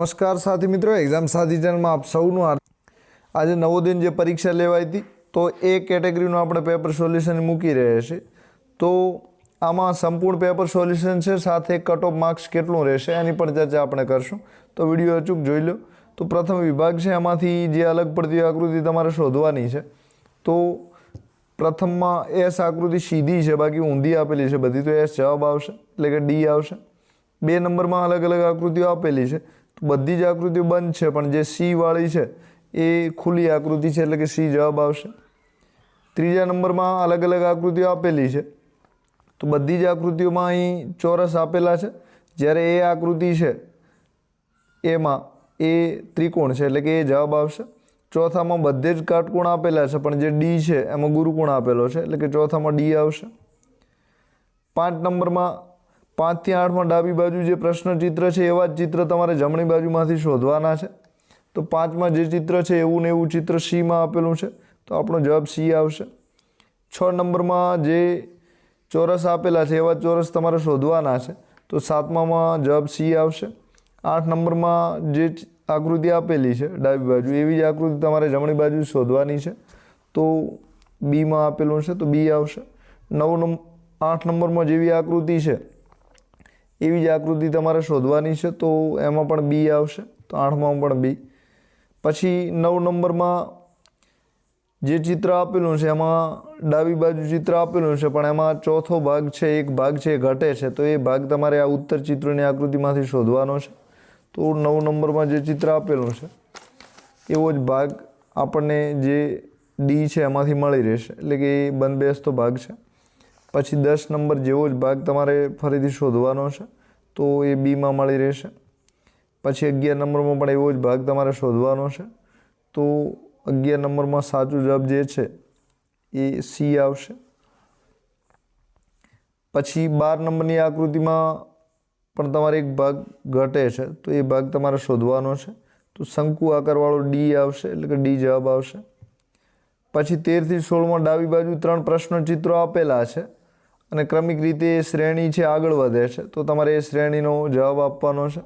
નમસ્કાર સાથી મિત્રો, એક્ઝામ સાથી ચેનલમાં આપ સૌનું આજે દિન જે પરીક્ષા લેવાઈ હતી, તો એ કેટેગરીનું આપણે પેપર સોલ્યુશન મૂકી રહ્યા છે તો આમાં સંપૂર્ણ પેપર સોલ્યુશન છે, સાથે કટ ઓફ માર્ક્સ કેટલું રહેશે એની પણ ચર્ચા આપણે કરશું. તો વીડિયો અચૂક જોઈ લો. તો પ્રથમ વિભાગ છે એમાંથી જે અલગ પડતી આકૃતિ તમારે શોધવાની છે. તો પ્રથમમાં એસ આકૃતિ સીધી છે, બાકી ઊંધી આપેલી છે બધી, તો એસ જવાબ આવશે, એટલે કે ડી આવશે. બે નંબરમાં અલગ અલગ આકૃતિઓ આપેલી છે. બધી જ આકૃતિઓ બંધ છે, પણ જે સી વાળી છે, એ ખુલ્લી આકૃતિ છે, એટલે કે સી જવાબ આવશે. ત્રીજા નંબરમાં અલગ અલગ આકૃતિઓ આપેલી છે. તો બધી જ આકૃતિઓમાં અહીં ચોરસ આપેલા છે. જ્યારે એ આકૃતિ છે, એમાં એ ત્રિકોણ છે, એટલે કે એ જવાબ આવશે. ચોથામાં બધે જ કાટકોણ આપેલા છે, પણ જે ડી છે, એમાં ગુરુકોણ આપેલો છે, એટલે કે ચોથામાં ડી આવશે. પાંચ નંબરમાં પાંચથી આઠમાં ડાબી બાજુ જે પ્રશ્ન ચિત્ર છે, એવા જ ચિત્ર તમારે જમણી બાજુમાંથી શોધવાના છે. તો પાંચમાં જે ચિત્ર છે, એવું ને એવું ચિત્ર સીમાં આપેલું છે. તો આપણો જવાબ સી આવશે. છ નંબરમાં જે ચોરસ આપેલા છે, એવા ચોરસ તમારે શોધવાના છે. તો સાતમામાં જવાબ સી આવશે. આઠ નંબરમાં જે આકૃતિ આપેલી છે ડાબી બાજુ, એવી જ આકૃતિ તમારે જમણી બાજુ શોધવાની છે. તો બીમાં આપેલું છે, તો બી આવશે. નવ નંબર આઠ નંબરમાં જેવી આકૃતિ છે એવી જ આકૃતિ તમારે શોધવાની છે, તો એમાં પણ બી આવશે, તો આઠમાં પણ બી પછી નવ નંબરમાં જે ચિત્ર આપેલું છે, એમાં ડાબી બાજુ ચિત્ર આપેલું છે, પણ એમાં ચોથો ભાગ છે, એક ભાગ છે, એ ઘટે છે, તો એ ભાગ તમારે આ ઉત્તર ચિત્રની આકૃતિમાંથી શોધવાનો છે. તો નવ નંબરમાં જે ચિત્ર આપેલું છે, એવો જ ભાગ આપણને જે ડી છે, એમાંથી મળી રહેશે, એટલે કે એ બંધબેસતો ભાગ છે. પછી દસ નંબર જેવો જ ભાગ તમારે ફરીથી શોધવાનો છે, તો એ બીમાં મળી રહેશે. પછી અગિયાર નંબરમાં પણ એવો જ ભાગ તમારે શોધવાનો છે, તો અગિયાર નંબરમાં સાચું જવાબ જે છે, એ સી આવશે. પછી બાર નંબરની આકૃતિમાં પણ તમારે એક ભાગ ઘટે છે, તો એ ભાગ તમારે શોધવાનો છે, તો શંકુ આકારવાળો ડી આવશે, એટલે કે ડી જવાબ આવશે. પછી તેરથી સોળમાં ડાબી બાજુ ત્રણ પ્રશ્ન ચિત્રો આપેલા છે અને ક્રમિક રીતે શ્રેણી છે આગળ વધે છે, તો તમારે એ શ્રેણીનો જવાબ આપવાનો છે.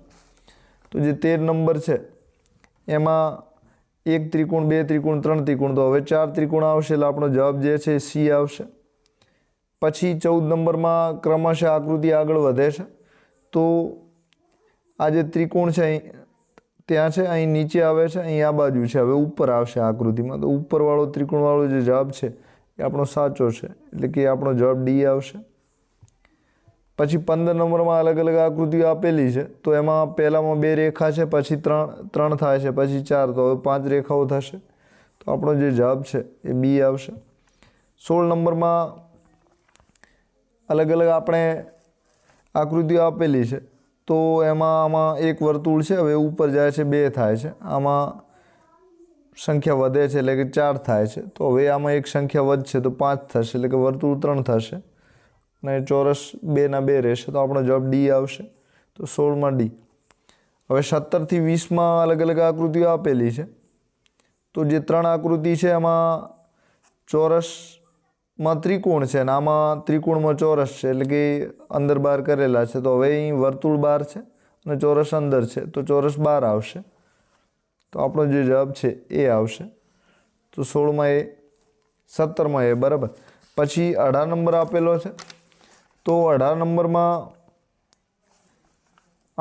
તો જે તેર નંબર છે, એમાં એક ત્રિકોણ, બે ત્રિકોણ, ત્રણ ત્રિકોણ, તો હવે ચાર ત્રિકોણ આવશે, એટલે આપણો જવાબ જે છે સી આવશે. પછી ચૌદ નંબરમાં ક્રમશઃ આકૃતિ આગળ વધે છે, તો આ જે ત્રિકોણ છે અહીં, ત્યાં છે, અહીં નીચે આવે છે, અહીં આ બાજુ છે, હવે ઉપર આવશે આકૃતિમાં. તો ઉપરવાળો ત્રિકોણવાળો જે જવાબ છે એ આપણો સાચો છે. એટલે કે આપણો જવાબ ડી આવશે. પછી પંદર નંબરમાં અલગ અલગ આકૃતિઓ આપેલી છે. તો એમાં પહેલામાં બે રેખા છે, પછી ત્રણ ત્રણ થાય છે, પછી ચાર. તો હવે પાંચ રેખાઓ થશે. તો આપણો જે જવાબ છે એ બી આવશે. સોળ નંબરમાં અલગ અલગ આપણે આકૃતિઓ આપેલી છે. તો એમાં આમાં એક વર્તુળ છે, હવે ઉપર જાય છે, બે થાય છે. આમાં સંખ્યા વધે છે એટલે કે ચાર થાય છે. તો હવે આમાં એક સંખ્યા વધશે તો પાંચ થશે એટલે કે વર્તુળ ત્રણ થશે. અને ચોરસ બેના બે રહેશે તો આપણો જવાબ ડી આવશે. તો સોળમાં ડી. હવે સત્તરથી વીસમાં અલગ અલગ આકૃતિઓ આપેલી છે. તો જે ત્રણ આકૃતિ છે એમાં ચોરસમાં ત્રિકોણ છે અને આમાં ત્રિકોણમાં ચોરસ છે એટલે કે અંદર બહાર કરેલા છે. તો હવે અહીં વર્તુળ બહાર છે અને ચોરસ અંદર છે. તો ચોરસ બહાર આવશે. તો આપણો જે જવાબ છે એ આવશે. તો સોળમાં એ, સત્તરમાં એ, બરાબર. પછી અઢાર નંબર આપેલો છે. તો અઢાર નંબરમાં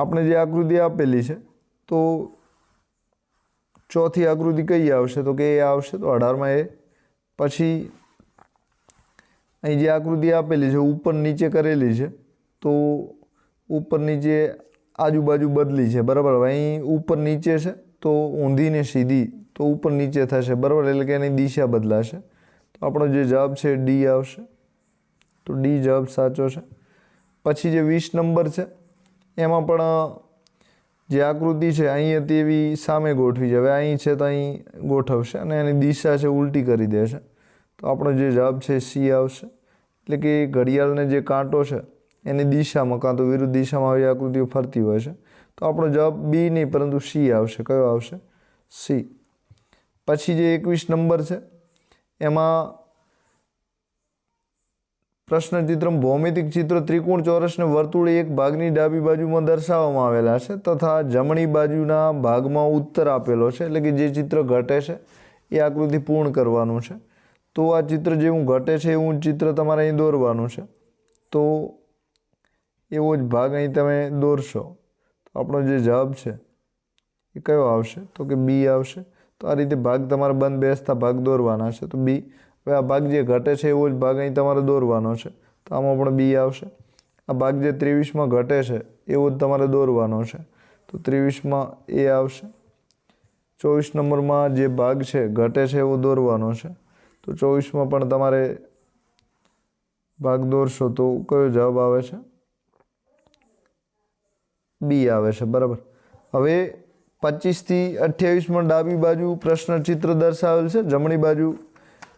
આપણે જે આકૃતિ આપેલી છે, તો ચોથી આકૃતિ કઈ આવશે? તો કે એ આવશે, તો અઢારમાં એ. પછી અહીં જે આકૃતિ આપેલી છે, ઉપર નીચે કરેલી છે, તો ઉપર નીચે આજુબાજુ બદલી છે, બરાબર? અહીં ઉપર નીચે છે તો ઊંધીને સીધી તો ઉપર નીચે થશે, બરાબર? એટલે કે એની દિશા બદલાશે. તો આપણો જે જવાબ છે ડી આવશે. તો ડી જવાબ સાચો છે. પછી જે વીસ નંબર છે, એમાં પણ, જે આકૃતિ છે, અહીં હતી એવી સામે ગોઠવી હવે અહીં છે તો અહીં ગોઠવશે અને એની દિશા છે ઉલટી કરી દેશે. તો આપણો જે જવાબ છે સી આવશે. એટલે કે ઘડિયાળને જે કાંટો છે, એની દિશામાં, કાં તો વિરુદ્ધ દિશામાં આવી આકૃતિઓ ફરતી હોય છે. તો આપણો જવાબ બી નહીં, પરંતુ સી આવશે. કયો આવશે? સી પછી જે એકવીસ નંબર છે, એમાં પ્રશ્નચિત્રમ ભૌમિતિક ચિત્ર ત્રિકોણ ચોરસને વર્તુળ એક ભાગની ડાબી બાજુમાં દર્શાવવામાં આવેલા છે, તથા જમણી બાજુના ભાગમાં ઉત્તર આપેલો છે, એટલે કે જે ચિત્ર ઘટે છે, એ આકૃતિ પૂર્ણ કરવાનું છે. તો આ ચિત્ર જેવું ઘટે છે, એવું ચિત્ર તમારે અહીં દોરવાનું છે. તો એવો જ ભાગ અહીં તમે દોરશો. આપણો જે જવાબ છે, એ કયો આવશે? તો કે બી આવશે. તો આ રીતે ભાગ તમારે બંધ બેસતા ભાગ દોરવાના છે. તો બી, હવે આ ભાગ જે ઘટે છે, એવો જ ભાગ અહીં તમારે દોરવાનો છે. તો આમાં પણ બી આવશે. આ ભાગ જે ત્રેવીસમાં ઘટે છે, એવો જ તમારે દોરવાનો છે. તો ત્રેવીસમાં એ આવશે. ચોવીસ નંબરમાં જે ભાગ છે, ઘટે છે, એવો દોરવાનો છે. તો ચોવીસમાં પણ તમારે ભાગ દોરશો તો કયો જવાબ આવે છે? બી આવે છે, બરાબર. હવે પચીસથી અઠ્યાવીસમાં ડાબી બાજુ પ્રશ્ન ચિત્ર દર્શાવેલ છે, જમણી બાજુ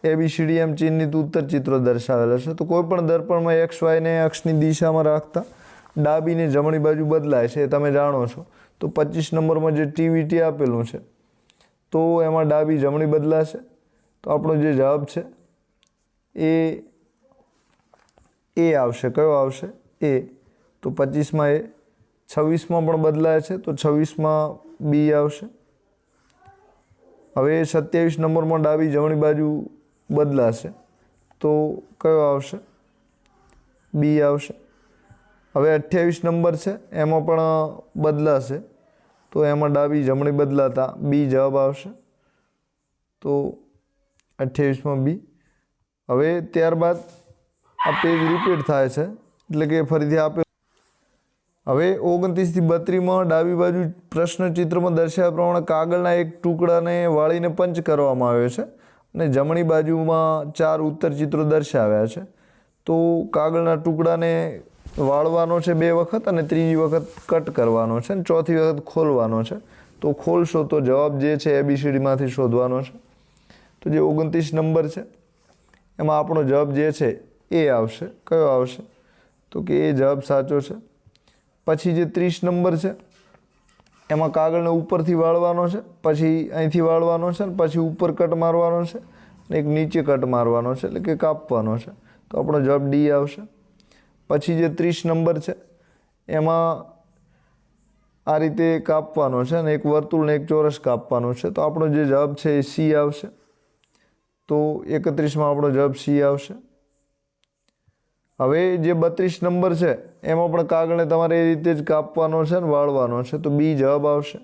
એબીસીડી એમ ચિહ્નિત ઉત્તર ચિત્ર દર્શાવેલા છે. તો કોઈપણ દર્પણમાં એક્સ વાયને અક્ષની દિશામાં રાખતા ડાબીને જમણી બાજુ બદલાય છે, એ તમે જાણો છો. તો પચીસ નંબરમાં જે ટીવીટી આપેલું છે, તો એમાં ડાબી જમણી બદલાશે. તો આપણો જે જવાબ છે, એ એ આવશે. કયો આવશે? એ તો પચીસમાં એ છવ્વીસમાં પણ બદલાય છે, તો છવ્વીસમાં બી આવશે. હવે સત્યાવીસ નંબરમાં ડાબી જમણી બાજુ બદલાશે, તો કયો આવશે? બી આવશે. હવે અઠ્યાવીસ નંબર છે, એમાં પણ બદલાશે, તો એમાં ડાબી જમણી બદલાતા બી જવાબ આવશે, તો અઠ્યાવીસમાં બી. હવે ત્યારબાદ આ પેજ રિપીટ થાય છે, એટલે કે ફરીથી આપે હવે ઓગણત્રીસથી બત્રીસમાં ડાબી બાજુ પ્રશ્ન ચિત્રમાં દર્શાવ્યા પ્રમાણે કાગળના એક ટુકડાને વાળીને પંચ કરવામાં આવ્યો છે અને જમણી બાજુમાં ચાર ઉત્તર ચિત્રો દર્શાવ્યા છે. તો કાગળના ટુકડાને વાળવાનો છે બે વખત અને ત્રીજી વખત કટ કરવાનો છે અને ચોથી વખત ખોલવાનો છે. તો ખોલશો તો જવાબ જે છે એબીસીડીમાંથી શોધવાનો છે. તો જે ઓગણત્રીસ નંબર છે, એમાં આપણો જવાબ જે છે એ આવશે. કયો આવશે? તો કે એ જવાબ સાચો છે. પછી જે ત્રીસ નંબર છે, એમાં કાગળને ઉપરથી વાળવાનો છે, પછી અહીંથી વાળવાનો છે ને પછી ઉપર કટ મારવાનો છે, અને એક નીચે કટ મારવાનો છે, એટલે કે કાપવાનો છે. તો આપણો જવાબ ડી આવશે. પછી જે ત્રીસ નંબર છે, એમાં આ રીતે કાપવાનો છે, અને એક વર્તુળને એક ચોરસ કાપવાનું છે. તો આપણો જે જવાબ છે એ સી આવશે. તો એકત્રીસમાં આપણો જવાબ સી આવશે. હવે જે બત્રીસ નંબર છે, એમાં પણ કાગળને તમારે એ રીતે જ કાપવાનો છે ને વાળવાનો છે, તો બી જવાબ આવશે.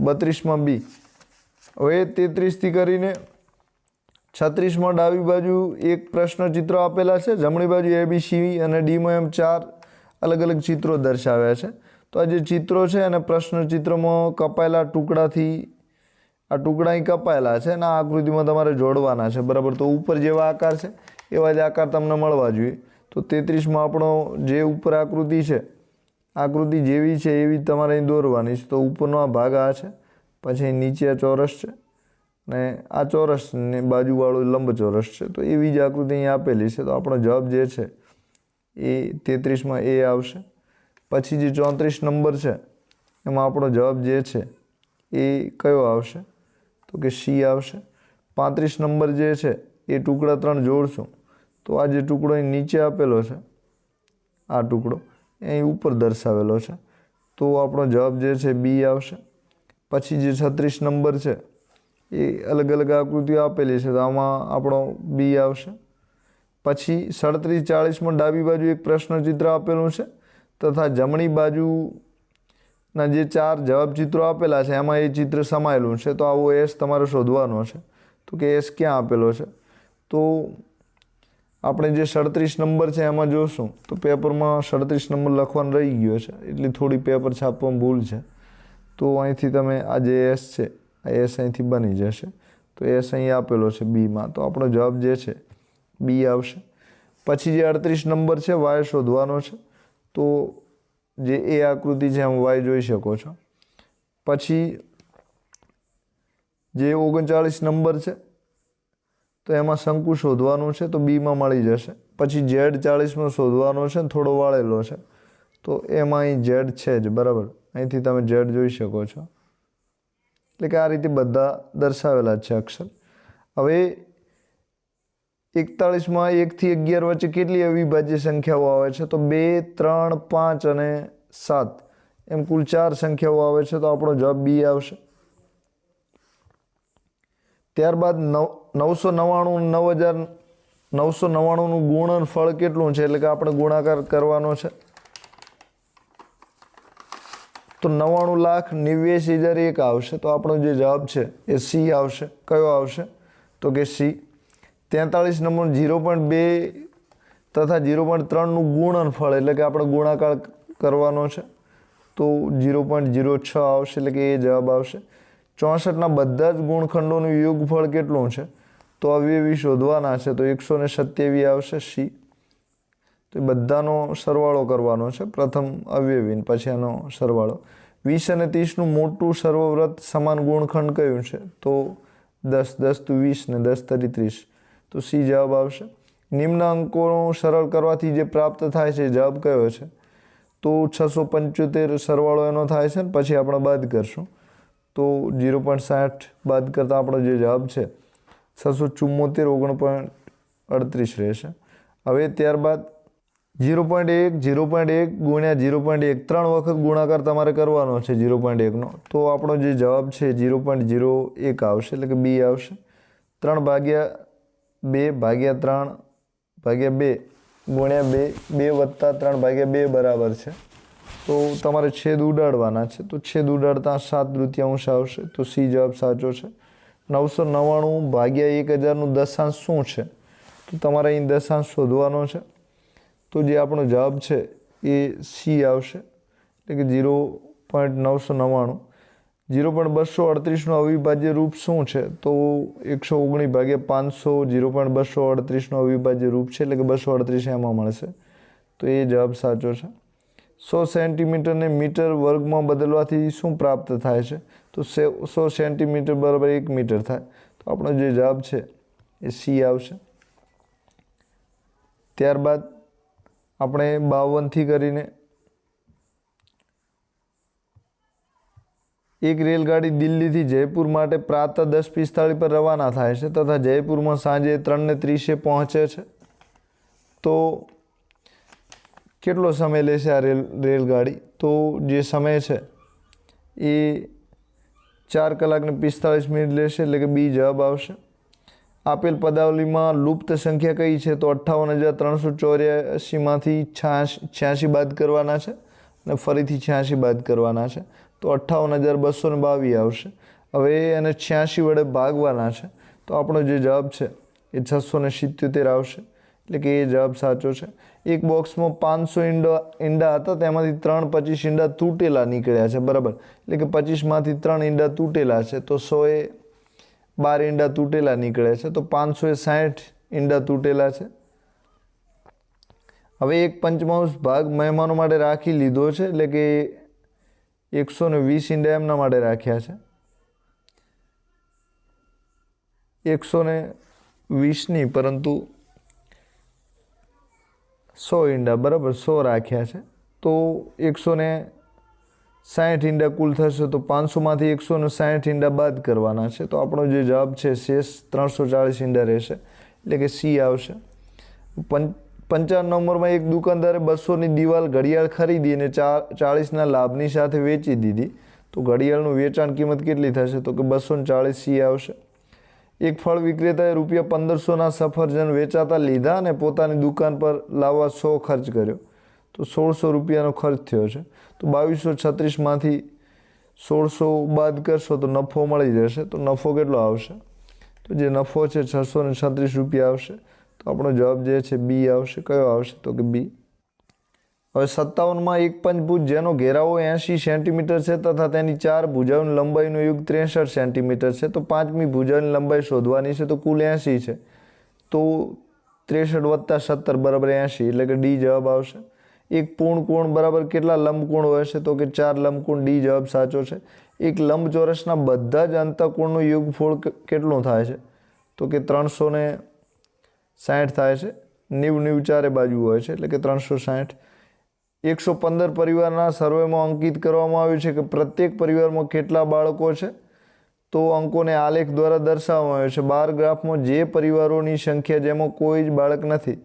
બત્રીસમાં બી. હવે તેત્રીસથી કરીને છત્રીસમાં ડાબી બાજુ એક પ્રશ્ન ચિત્રો આપેલા છે, જમણી બાજુ એ બી સી અને ડીમાં એમ ચાર અલગ અલગ ચિત્રો દર્શાવ્યા છે. તો આ જે ચિત્રો છે અને પ્રશ્ન ચિત્રમાં કપાયેલા ટુકડાથી, આ ટુકડા કપાયેલા છે અને આ આકૃતિમાં તમારે જોડવાના છે, બરાબર? તો ઉપર જેવા આકાર છે એવા જ આકાર તમને મળવા જોઈએ. તો તેત્રીસમાં આપણો જે ઉપર આકૃતિ છે, આકૃતિ જેવી છે એવી તમારે અહીં દોરવાની છે. તો ઉપરનો આ ભાગ આ છે, પછી નીચે આ ચોરસ છે ને આ ચોરસ ને બાજુવાળું લંબચોરસ છે. તો એવી જ આકૃતિ અહીં આપેલી છે. તો આપણો જવાબ જે છે એ તેત્રીસમાં એ આવશે. પછી જે ચોત્રીસ નંબર છે, એમાં આપણો જવાબ જે છે એ કયો આવશે? તો કે સી આવશે. પાંત્રીસ નંબર જે છે એ ટુકડા ત્રણ જોડશું. તો આ જે ટુકડો અહીં નીચે આપેલો છે, આ ટુકડો અહીં ઉપર દર્શાવેલો છે. તો આપણો જવાબ જે છે બી આવશે. પછી જે છત્રીસ નંબર છે, એ અલગ અલગ આકૃતિઓ આપેલી છે, તો આમાં આપણો બી આવશે. પછી સડત્રીસ ચાળીસમાં ડાબી બાજુ એક પ્રશ્ન ચિત્ર આપેલું છે, તથા જમણી બાજુના જે ચાર જવાબ ચિત્રો આપેલા છે, એમાં એ ચિત્ર સમાયેલું છે. તો આવો એસ તમારે શોધવાનો છે. તો કે એસ ક્યાં આપેલો છે? તો આપણે જે સડત્રીસ નંબર છે એમાં જોશું, તો પેપરમાં સડત્રીસ નંબર લખવાનું રહી ગયો છે એટલી થોડી પેપર છાપવામાં ભૂલ છે. તો અહીંથી તમે આ જે એસ છે, આ એસ અહીંથી બની જશે. તો એસ અહીં આપેલો છે બીમાં, તો આપણો જવાબ જે છે, બી આવશે. પછી જે અડત્રીસ નંબર છે, વાય શોધવાનો છે, તો જે એ આકૃતિ છે, એમ વાય જોઈ શકો છો. પછી જે ઓગણચાળીસ નંબર છે તો એમાં શંકુ શોધવાનું છે તો બીમાં મળી જશે. પછી ઝેડ ચાળીસમાં શોધવાનો છે ને થોડો વાળેલો છે. તો એમાં અહીં ઝેડ છે જ, બરાબર? અહીંથી તમે ઝેડ જોઈ શકો છો. એટલે કે આ રીતે બધા દર્શાવેલા છે અક્ષર. હવે એકતાળીસમાં એકથી અગિયાર વચ્ચે કેટલી અવિભાજ્ય સંખ્યાઓ આવે છે? તો બે, ત્રણ, પાંચ અને સાત. એમ કુલ ચાર સંખ્યાઓ આવે છે તો આપણો જવાબ બી આવશે. ત્યારબાદ નવ, નવસો નવ્વાણું નવ હજાર નવસો નવ્વાણુંનું ગુણનફળ કેટલું છે? એટલે કે આપણે ગુણાકાર કરવાનો છે. તો નવ્વાણું લાખ નેવ્યાસી હજાર એક આવશે. તો આપણો જે જવાબ છે એ સી આવશે. કયો આવશે? તો કે સી. તેતાળીસ નંબર ઝીરો પોઈન્ટ બે તથા ઝીરો પોઈન્ટ ત્રણનું ગુણનફળ એટલે કે આપણે ગુણાકાર કરવાનો છે. તો ઝીરો પોઈન્ટ ઝીરો છ આવશે, એટલે કે એ જવાબ આવશે. ચોસઠના બધા જ ગુણખંડોનું યોગફળ કેટલું છે? તો અવયવી શોધવાના છે, તો એકસો ને સત્યાવીસ આવશે સી તો એ બધાનો સરવાળો કરવાનો છે, પ્રથમ અવયવી પછી એનો સરવાળો. વીસ અને ત્રીસનું મોટું સર્વવ્રત સમાન ગુણખંડ કયું છે? તો દસ દસ તો વીસ ને દસ તરી ત્રીસ. તો સી જવાબ આવશે. નિમ્ન અંકોનો સરળ કરવાથી જે પ્રાપ્ત થાય છે જવાબ કયો છે? તો છસો પંચોતેર સરવાળો એનો થાય છે ને, પછી આપણે બાદ કરશું. તો જીરો પોઈન્ટ સાઠ બાદ કરતાં આપણો જે જવાબ છે છસો ચુમ્મોતેર ઓગણ પોઈન્ટ અડત્રીસ રહેશે. હવે ત્યારબાદ જીરો પોઈન્ટ એક, જીરો પોઈન્ટ એક ગુણ્યા જીરો પોઈન્ટ એક, ત્રણ વખત ગુણાકાર તમારે કરવાનો છે જીરો પોઈન્ટ એકનો તો આપણો જે જવાબ છે જીરો પોઈન્ટ જીરો એક આવશે, એટલે કે બી આવશે. ત્રણ ભાગ્યા બે ભાગ્યા ત્રણ ભાગ્યા બે ગુણ્યા બે બે વત્તા ત્રણ ભાગ્યા બે બરાબર છે. તો તમારે છેદ ઉડાડવાના છે. તો છેદ ઉડાડતા સાત તૃતીયાંશ આવશે. તો સી જવાબ સાચો છે. નવસો નવ્વાણું ભાગ્યા એક હજારનું દશાંશ શું છે? તો તમારે અહીં દશાંશ શોધવાનો છે. તો જે આપણો જવાબ છે એ સી આવશે. એટલે કે જીરો પોઈન્ટ નવસો નવ્વાણું. જીરો પોઈન્ટ બસો અડત્રીસનું અવિભાજ્ય રૂપ શું છે? તો એકસો ઓગણીસ ભાગ્યા પાંચસો ઝીરો પોઈન્ટ બસો અડત્રીસનું અવિભાજ્ય રૂપ છે. એટલે કે બસો અડત્રીસ એમાં મળશે. તો એ જવાબ સાચો છે. સો સેન્ટીમીટરને મીટર વર્ગમાં બદલવાથી શું પ્રાપ્ત થાય છે? તો સે સેન્ટીમીટર બરાબર એક મીટર થાય. તો આપણો જે જવાબ છે એ સી આવશે. ત્યારબાદ આપણે બાવનથી કરીને એક રેલગાડી દિલ્હીથી જયપુર માટે પ્રાતઃ દસ પિસ્તાળીસ પર રવાના થાય છે તથા જયપુરમાં સાંજે ત્રણને ત્રીસે પહોંચે છે. તો કેટલો સમય લેશે આ રેલ, રેલગાડી? તો જે સમય છે, એ ચાર કલાકને પિસ્તાળીસ મિનિટ લેશે, એટલે કે બી જવાબ આવશે. આપેલ પદાવલીમાં લુપ્ત સંખ્યા કઈ છે? તો અઠ્ઠાવન હજાર ત્રણસો ચોર્યાસીમાંથી છ્યાસી બાદ કરવાના છે અને ફરીથી છ્યાસી બાદ કરવાના છે. તો અઠ્ઠાવન હજાર બસો ને બાવીસ આવશે. હવે એને છ્યાસી વડે ભાગવાના છે. તો આપણો જે જવાબ છે, એ છસો ને સિત્યોતેર આવશે. એટલે કે એ જવાબ સાચો છે. એક બોક્સમાં પાંચસો ઈંડા ઈંડા હતા, તેમાંથી ત્રણ પચીસ ઈંડા તૂટેલા નીકળ્યા છે, બરાબર? એટલે કે પચીસમાંથી ત્રણ ઈંડા તૂટેલા છે, તો સોએ બાર ઈંડા તૂટેલા નીકળ્યા છે, તો પાંચસો સાઠ ઈંડા તૂટેલા છે. હવે એક પંચમાંશ ભાગ મહેમાનો માટે રાખી લીધો છે, એટલે કે એકસો ને વીસ ઈંડા એમના માટે રાખ્યા છે. એકસો ને વીસની, પરંતુ સો ઈંડા, બરાબર, સો રાખ્યા છે. તો એકસો ને સાઠ ઈંડા કુલ થશે તો પાંચસોમાંથી એકસો ને સાઠ ઈંડા બાદ કરવાના છે. તો આપણો જે જવાબ છે શેષ ત્રણસો ચાળીસ ઈંડા રહેશે. એટલે કે સી આવશે. પંચ પંચાવન નંબરમાં એક દુકાનદારે બસોની દિવાલ ઘડિયાળ ખરીદી અને ચા ચાળીસના લાભની સાથે વેચી દીધી. તો ઘડિયાળનું વેચાણ કિંમત કેટલી થશે? તો કે બસો ચાળીસ સી આવશે. એક ફળ વિક્રેતાએ રૂપિયા પંદરસોના સફરજન વેચાતા લીધા અને પોતાની દુકાન પર લાવવા સો ખર્ચ કર્યો. તો સોળસો રૂપિયાનો ખર્ચ થયો છે. તો બાવીસો છત્રીસમાંથી સોળસો બાદ કરશો તો નફો મળી જશે. તો નફો કેટલો આવશે? તો જે નફો છે છસો ને છત્રીસ રૂપિયા આવશે. તો આપણો જવાબ જે છે બી આવશે. કયો આવશે? તો કે બી. હવે સત્તાવનમાં એક પંચભુજ જેનો ઘેરાવો એંશી સેન્ટીમીટર છે તથા તેની ચાર ભુજાઓની લંબાઈનો યુગ ત્રેસઠ સેન્ટીમીટર છે. તો પાંચમી ભુજાની લંબાઈ શોધવાની છે તો કુલ એંશી છે. તો ત્રેસઠ વત્તા સત્તર બરાબર એંશી એટલે કે ડી જવાબ આવશે. એક પૂર્ણ કોણ બરાબર કેટલા લંબકોણ હોય છે તો કે ચાર લંબકોણ ડી જવાબ સાચો છે. એક લંબચોરસના બધા જ અંતકોણનું યુગફળ કેટલું થાય છે? તો કે ત્રણસો સાઠ થાય છે. નેવું નેવું ચારે બાજુ હોય છે એટલે કે ત્રણસો સાઠ. એકસો પંદર પરિવારના સર્વેમાં અંકિત કરવામાં આવ્યું છે કે પ્રત્યેક પરિવારમાં કેટલા બાળકો છે? તો અંકોને આલેખ દ્વારા દર્શાવવામાં આવ્યો છે. બાર ગ્રાફમાં જે પરિવારોની સંખ્યા જેમાં કોઈ જ બાળક નથી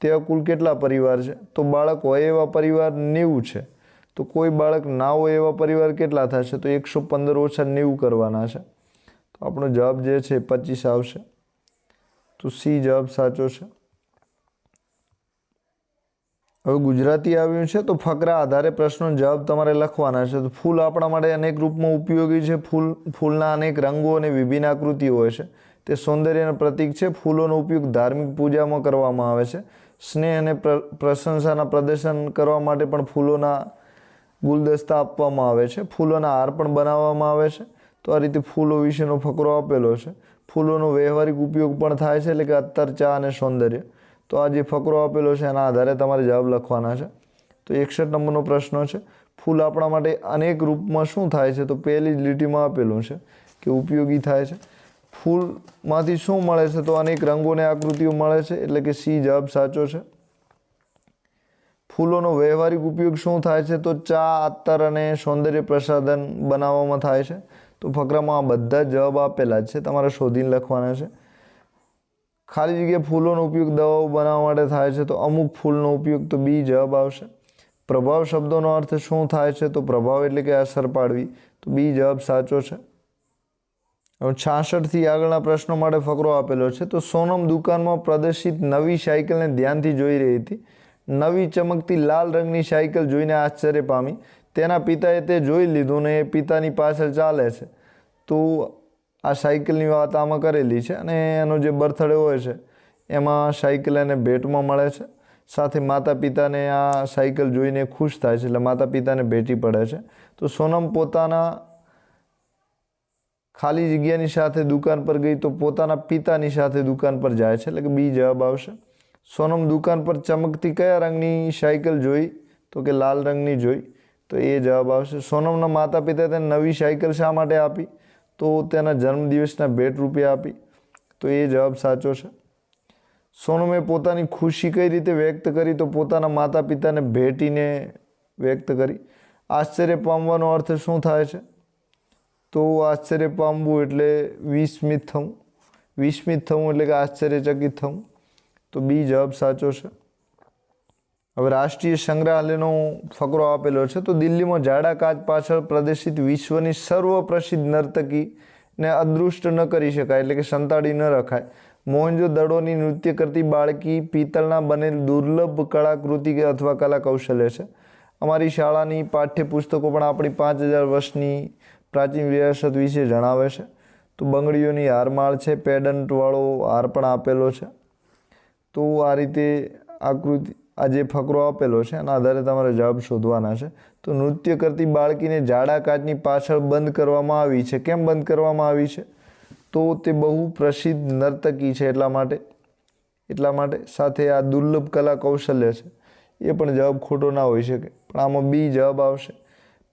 તેવા કુલ કેટલા પરિવાર છે? તો બાળક હોય એવા પરિવાર નેવું છે. તો કોઈ બાળક ના હોય એવા પરિવાર કેટલા થશે? તો એકસો પંદર ઓછા નેવું કરવાના છે. તો આપણો જવાબ જે છે પચીસ આવશે. તો સી જવાબ સાચો છે. હવે ગુજરાતી આવ્યું છે તો ફકરા આધારે પ્રશ્નો જવાબ તમારે લખવાના છે. તો ફૂલ આપણા માટે અનેક રૂપમાં ઉપયોગી છે. ફૂલ, ફૂલના અનેક રંગો અને વિભિન્ન આકૃતિઓ હોય છે. તે સૌંદર્યનું પ્રતીક છે. ફૂલોનો ઉપયોગ ધાર્મિક પૂજામાં કરવામાં આવે છે. સ્નેહ અને પ્ર- પ્રશંસાના પ્રદર્શન કરવા માટે પણ ફૂલોના ગુલદસ્તા આપવામાં આવે છે. ફૂલોના હાર પણ બનાવવામાં આવે છે. તો આ રીતે ફૂલો વિશેનો ફકરો આપેલો છે. ફૂલોનો વ્યવહારિક ઉપયોગ પણ થાય છે. એટલે કે અત્તર, ચા અને સૌંદર્ય. તો આ જે ફકરો આપેલો છે એના આધારે તમારે જવાબ લખવાના છે. તો એકસઠ નંબરનો પ્રશ્ન છે, ફૂલ આપણા માટે અનેક રૂપમાં શું થાય છે? તો પહેલી લીટીમાં આપેલું છે કે ઉપયોગી થાય છે. ફૂલમાંથી શું મળે છે? તો અનેક રંગોને આકૃતિઓ મળે છે, એટલે કે સી જવાબ સાચો છે. ફૂલોનો વ્યવહારિક ઉપયોગ શું થાય છે? તો ચા અત્તર અને સૌંદર્ય પ્રસાધન બનાવવામાં થાય છે. તો ફકરામાં આ બધા જવાબ આપેલા છે. તમારે શોધીને લખવાના છે. ખાલી જગ્યાએ ફૂલોનો ઉપયોગ દવાઓ બનાવવા માટે થાય છે, તો અમુક ફૂલનો ઉપયોગ તો બી જવાબ આવશે. પ્રભાવ શબ્દોનો અર્થ શું થાય છે, તો પ્રભાવ એટલે કે અસર પાડવી, તો બી જવાબ સાચો છે. હવે છાસઠથી આગળના પ્રશ્નો માટે ફકરો આપેલો છે, તો સોનમ દુકાનમાં પ્રદર્શિત નવી સાયકલને ધ્યાનથી જોઈ રહી હતી. નવી ચમકતી લાલ રંગની સાયકલ જોઈને આશ્ચર્ય પામી. તેના પિતાએ તે જોઈ લીધું ને એ પિતાની પાછળ ચાલે છે. તો આ સાયકલની વાત આમાં કરેલી છે અને એનો જે બર્થડે હોય છે, એમાં સાયકલ એને ભેટમાં મળે છે. સાથે માતા પિતાને આ સાયકલ જોઈને ખુશ થાય છે, એટલે માતા પિતાને ભેટી પડે છે. તો સોનમ પોતાના ખાલી જગ્યાની સાથે દુકાન પર ગઈ તો પોતાના પિતાની સાથે દુકાન પર જાય છે, એટલે કે બી જવાબ આવશે. સોનમ દુકાન પર ચમકતી કયા રંગની સાયકલ જોઈ? તો કે લાલ રંગની જોઈ? તો એ જવાબ આવશે. સોનમના માતા પિતાએ તેને નવી સાયકલ શા માટે આપી? તો તેના જન્મદિવસના ભેટ રૂપે આપી. તો એ જવાબ સાચો છે. સોનમે પોતાની ખુશી કઈ રીતે વ્યક્ત કરી તો પોતાના માતા પિતાને ભેટીને વ્યક્ત કરી. આશ્ચર્ય પામવાનો અર્થ શું થાય છે? તો આશ્ચર્ય પામવું એટલે વિસ્મિત થવું. વિસ્મિત થવું એટલે કે આશ્ચર્યચકિત થવું. તો બી જવાબ સાચો છે. હવે રાષ્ટ્રીય સંગ્રહાલયનો ફકરો આપેલો છે, તો દિલ્હીમાં જાડા કાચ પાછળ પ્રદર્શિત વિશ્વની સર્વ પ્રસિદ્ધ નર્તકીને અદૃષ્ટ ન કરી શકાય, એટલે કે સંતાડી ન રખાય. મોહનજો દડોની નૃત્ય કરતી બાળકી પિત્તળના બનેલ દુર્લભ કળાકૃતિ કે અથવા કલા કૌશલ્ય છે. અમારી શાળાની પાઠ્યપુસ્તકો પણ આપણી પાંચ હજાર વર્ષની પ્રાચીન વિરાસત વિશે જણાવે છે. તો બંગડીઓની હારમાળ છે, પેડન્ટવાળો હાર પણ આપેલો છે. તો આ રીતે આકૃતિ આ જે ફકરો આપેલો છે, એના આધારે તમારે જવાબ શોધવાના છે. તો નૃત્ય કરતી બાળકીને જાડા કાચની પાછળ બંધ કરવામાં આવી છે. કેમ બંધ કરવામાં આવી છે? તો તે બહુ પ્રસિદ્ધ નર્તકી છે એટલા માટે એટલા માટે સાથે આ દુર્લભ કલા કૌશલ્ય છે. એ પણ જવાબ ખોટો ના હોઈ શકે, પણ આમાં બી જવાબ આવશે.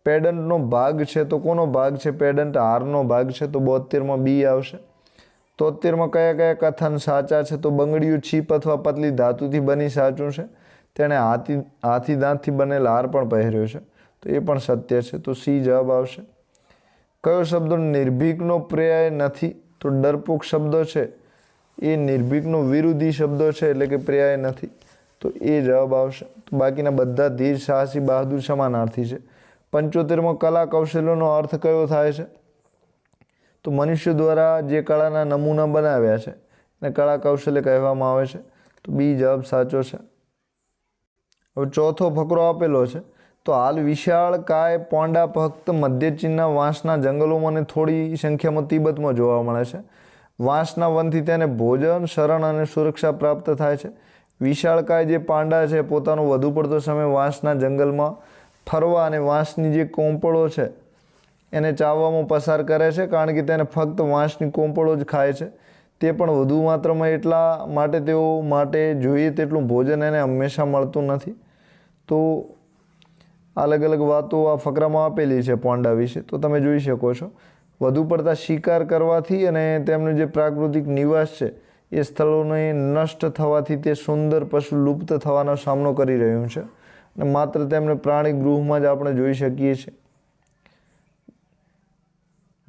પેડન્ટનો ભાગ છે તો કોનો ભાગ છે? પેડન્ટ હારનો ભાગ છે તો બોતેરમાં બી આવશે. તોતેરમાં કયા કયા કથન સાચા છે? તો બંગડીયું છીપ અથવા પતલી ધાતુથી બની સાચું છે. તેણે હાથી હાથી દાંતથી બનેલ હાર પણ પહેર્યો છે. તો એ પણ સત્ય છે. તો સી જવાબ આવશે. કયો શબ્દ નિર્ભીકનો પર્યાય નથી? તો ડરપોક શબ્દ છે. એ નિર્ભીકનો વિરોધી શબ્દ છે એટલે કે પર્યાય નથી. તો એ જવાબ આવશે. તો બાકીના બધા ધીર, સાહસી, બહાદુર સમાનાર્થી છે. પંચોતેરમાં કલા કૌશલ્યનો અર્થ કયો થાય છે? તો મનુષ્ય દ્વારા જે કળાના નમૂના બનાવ્યા છે, એને કળા કૌશલ્ય કહેવામાં આવે છે. તો બી જવાબ સાચો છે. હવે ચોથો ફકરો આપેલો છે. તો હાલ વિશાળ કાય પોંડા ફક્ત મધ્યચીનના વાંસના જંગલોમાં અને થોડી સંખ્યામાં તિબતમાં જોવા મળે છે. વાંસના વનથી તેને ભોજન, શરણ અને સુરક્ષા પ્રાપ્ત થાય છે. વિશાળકાય જે પાંડા છે પોતાનો વધુ પડતો સમય વાંસના જંગલમાં ફરવા અને વાંસની જે કોંપળો છે એને ચાવવામાં પસાર કરે છે કારણ કે તેને ફક્ત વાંસની કોંપળો જ ખાય છે. તે પણ વધુ માત્રામાં એટલા માટે તેઓ માટે જોઈએ તેટલું ભોજન એને હંમેશા મળતું નથી. તો અલગ અલગ વાતો આ ફકરામાં આપેલી છે પોંડા વિશે. તો તમે જોઈ શકો છો. વધુ પડતા શિકાર કરવાથી અને તેમનું જે પ્રાકૃતિક નિવાસ છે, એ સ્થળોને નષ્ટ થવાથી તે સુંદર પશુ લુપ્ત થવાનો સામનો કરી રહ્યું છે. અને માત્ર તેમને પ્રાણી ગૃહમાં જ આપણે જોઈ શકીએ છીએ.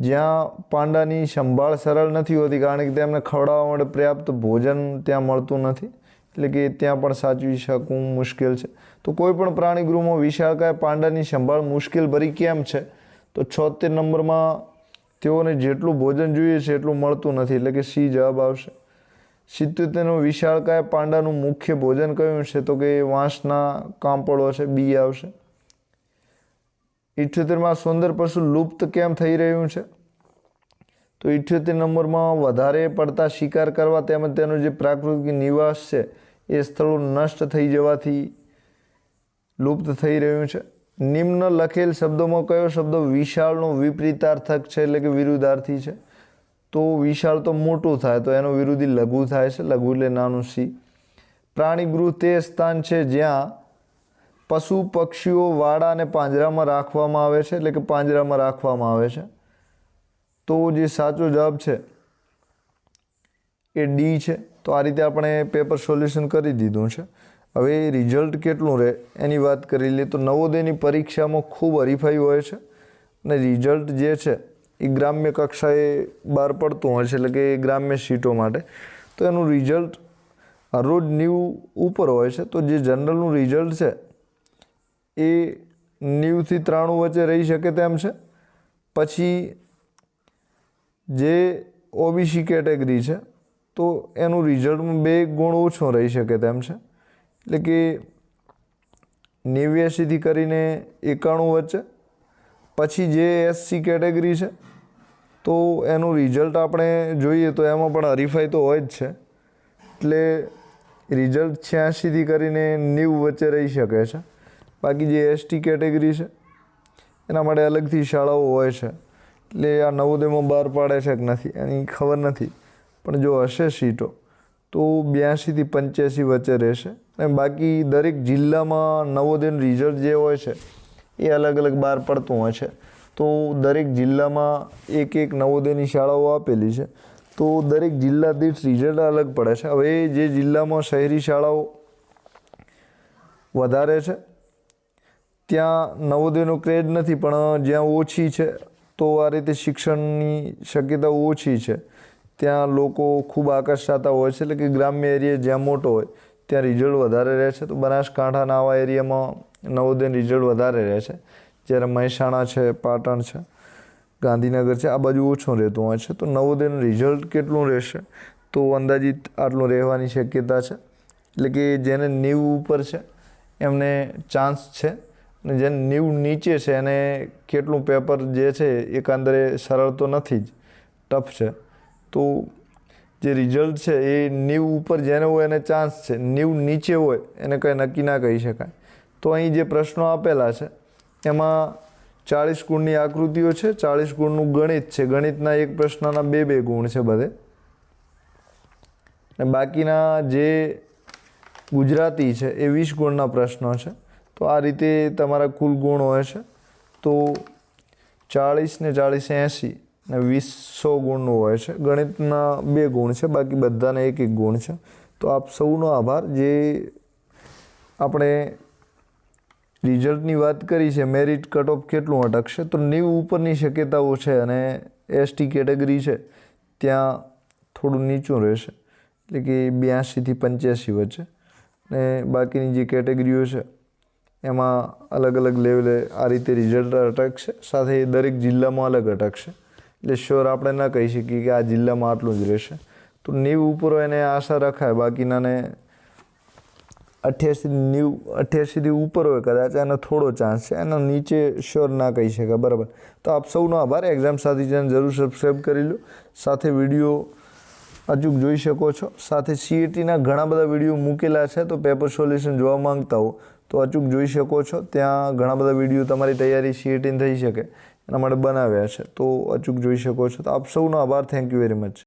જ્યાં પાંડાની સંભાળ સરળ નથી હોતી, કારણ કે તેમને ખવડાવવા માટે પર્યાપ્ત ભોજન ત્યાં મળતું નથી. એટલે કે ત્યાં પણ સાચવી શકવું મુશ્કેલ છે. તો કોઈ પણ પ્રાણી ગૃહમાં વિશાળકાય પાંડાની સંભાળ મુશ્કેલ ભરી કેમ છે? તો છોતેર નંબરમાં તેઓને જેટલું ભોજન જોઈએ છે એટલું મળતું નથી, એટલે કે સી જવાબ આવશે. સિત્યોતેરનું વિશાળકાય પાંડાનું મુખ્ય ભોજન કયું છે? તો કે વાંસના કાંપળો છે, બી આવશે. ઇઠ્યોતેરમાં સુંદર પશુ લુપ્ત કેમ થઈ રહ્યું છે? તો ઇઠ્યોતેર નંબરમાં વધારે પડતા શિકાર કરવા તેમજ તેનું જે પ્રાકૃતિક નિવાસ છે, એ સ્થળો નષ્ટ થઈ જવાથી લુપ્ત થઈ રહ્યું છે. નિમ્ન લખેલ શબ્દોમાં કયો શબ્દ વિશાળનો વિપરીતાર્થક છે એટલે કે વિરુદ્ધાર્થી છે? તો વિશાળ તો મોટું થાય, તો એનો વિરોધી લઘુ થાય છે, લઘુ એટલે નાનું સી પ્રાણીગૃહ તે સ્થાન છે જ્યાં પશુ પક્ષીઓ વાડા અને પાંજરામાં રાખવામાં આવે છે, એટલે કે પાંજરામાં રાખવામાં આવે છે. તો જે સાચો જવાબ છે એ ડી છે. તો આ રીતે આપણે પેપર સોલ્યુશન કરી દીધું છે. હવે રિઝલ્ટ કેટલું રહે એની વાત કરી લઈએ તો નવોદયની પરીક્ષામાં ખૂબ હરીફાઈ હોય છે અને રિઝલ્ટ જે છે એ ગ્રામ્ય કક્ષાએ બહાર પડતું હોય છે, એટલે કે ગ્રામ્ય સીટો માટે. તો એનું રિઝલ્ટ રોજ ન્યૂ ઉપર હોય છે. તો જે જનરલનું રિઝલ્ટ છે એ નેવુંથી ત્રાણું વચ્ચે રહી શકે તેમ છે. પછી જે ઓબીસી કેટેગરી છે તો એનું રિઝલ્ટમાં બે ગુણ ઓછો રહી શકે તેમ છે. એટલે કે નેવ્યાસીથી કરીને એકાણું વચ્ચે. પછી જે એસસી કેટેગરી છે, તો એનું રિઝલ્ટ આપણે જોઈએ તો એમાં પણ હરીફાઈ તો હોય જ છે. એટલે રિઝલ્ટ છ્યાસીથી કરીને નેવું વચ્ચે રહી શકે છે. બાકી જે એસટી કેટેગરી છે, એના માટે અલગથી શાળાઓ હોય છે. એટલે આ નવોદયમાં બહાર પાડે છે કે નથી, એની ખબર નથી. પણ જો હશે સીટો, તો બ્યાસીથી પંચ્યાસી વચ્ચે રહેશે. અને બાકી દરેક જિલ્લામાં નવોદયનું રિઝલ્ટ જે હોય છે, એ અલગ અલગ બહાર પડતું હોય છે. તો દરેક જિલ્લામાં એક એક નવોદયની શાળાઓ આપેલી છે. તો દરેક જિલ્લા દીઠ રિઝલ્ટ અલગ પડે છે. હવે જે જિલ્લામાં શહેરી શાળાઓ વધારે છે, ત્યાં નવોદયનો ક્રેડ નથી, પણ જ્યાં ઓછી છે, તો આ રીતે શિક્ષણની શક્યતા ઓછી છે. ત્યાં લોકો ખૂબ આકર્ષાતા હોય છે, એટલે કે ગ્રામ્ય એરિયા જ્યાં મોટો હોય ત્યાં રિઝલ્ટ વધારે રહે છે તો બનાસકાંઠાના આવા એરિયામાં નવોદયનું રિઝલ્ટ વધારે રહે છે જ્યારે મહેસાણા છે, પાટણ છે, ગાંધીનગર છે, આ બાજુ ઓછું રહેતું હોય છે. તો નવોદયનું રિઝલ્ટ કેટલું રહેશે? તો અંદાજિત આટલું રહેવાની શક્યતા છે. એટલે કે જેને નેવું ઉપર છે, એમને ચાન્સ છે. અને જેને નીવ નીચે છે, એને કેટલું પેપર જે છે એકંદરે સરળ તો નથી જ. ટફ છે. તો જે રિઝલ્ટ છે એ નીવ ઉપર જેને હોય એને ચાન્સ છે. નીવ નીચે હોય એને કંઈ નક્કી ના કહી શકાય. તો અહીં જે પ્રશ્નો આપેલા છે, એમાં ચાળીસ ગુણની આકૃતિઓ છે, ચાળીસ ગુણનું ગણિત છે. ગણિતના એક પ્રશ્નના બે બે ગુણ છે બધે. અને બાકીના જે ગુજરાતી છે એ વીસ ગુણના પ્રશ્નો છે. તો આ રીતે તમારા કુલ ગુણ હોય છે તો ચાળીસ ને ચાળીસ એંસી ને વીસો ગુણનું હોય છે. ગણિતના બે ગુણ છે, બાકી બધાને એક એક ગુણ છે. તો આપ સૌનો આભાર. જે આપણે રિઝલ્ટની વાત કરી છે, મેરિટ કટ ઓફ કેટલું અટકશે, તો નેવું ઉપરની શક્યતાઓ છે અને એસટી કેટેગરી છે, ત્યાં થોડું નીચું રહેશે. એટલે કે બ્યાસીથી પંચ્યાસી વચ્ચે. ને બાકીની જે કેટેગરીઓ છે, એમાં અલગ અલગ લેવલે આ રીતે રિઝલ્ટ અટકશે. સાથે દરેક જિલ્લામાં અલગ અટકશે. એટલે શ્યોર આપણે ન કહી શકીએ કે આ જિલ્લામાં આટલું જ રહેશે. તો નીવ ઉપર એને આશા રખાય, બાકીનાને અઠ્યાસી નીવ અઠ્યાસીથી ઉપર હોય કદાચ એનો થોડો ચાન્સ છે. એના નીચે શ્યોર ના કહી શકાય, બરાબર. તો આપ સૌનો આભાર. એક્ઝામ સાથી જેને જરૂર સબસ્ક્રાઈબ કરી લો. સાથે વીડિયો અચૂક જોઈ શકો છો. સાથે સીએટીના ઘણા બધા વીડિયો મૂકેલા છે, તો પેપર સોલ્યુશન જોવા માંગતા હો તો અચૂક જોઈ શકો છો. ત્યાં ઘણા બધા વીડિયો તમારી તૈયારી સીએટીની થઈ શકે. એના માટે બનાવ્યા છે. તો અચૂક જોઈ શકો છો. તો આપ સૌનો આભાર. Thank you very much